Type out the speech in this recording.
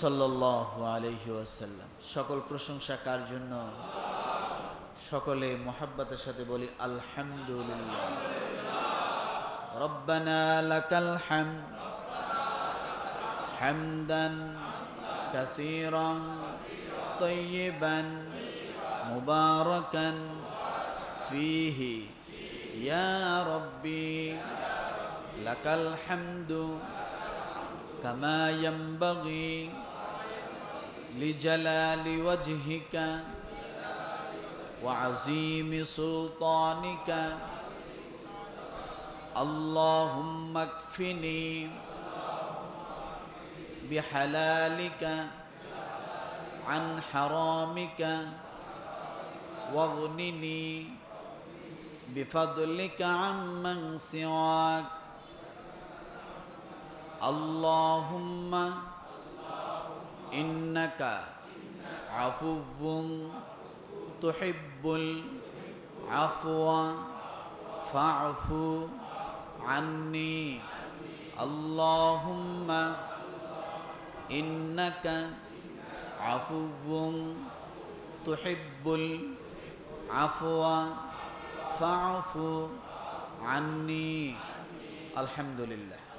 সাল্লাহ আলহি ওয়াসাল্লাম সকল প্রশংসা কার জন্য সকলে মোহাব্বতের সাথে বলি আলহামদুলিল্লাহ রব্বানা লাকাল হামদ হামদান কাসীরান طيبا مباركا فيه يا ربي لك الحمد كما ينبغي لجلال وجهك وعظيم سلطانك. اللهم اكفني بحلالك عن حرامك واغنني بفضلك عمن سواك. اللهم ইন্নাকা আফুবুং তুহিব্বুল আফওয়া ফাফু আন্নি আল্লাহুম্মা ইন্নাকা আফুবুং তুহিব্বুল আফওয়া ফাফু আন্নি আলহামদুলিল্লাহ।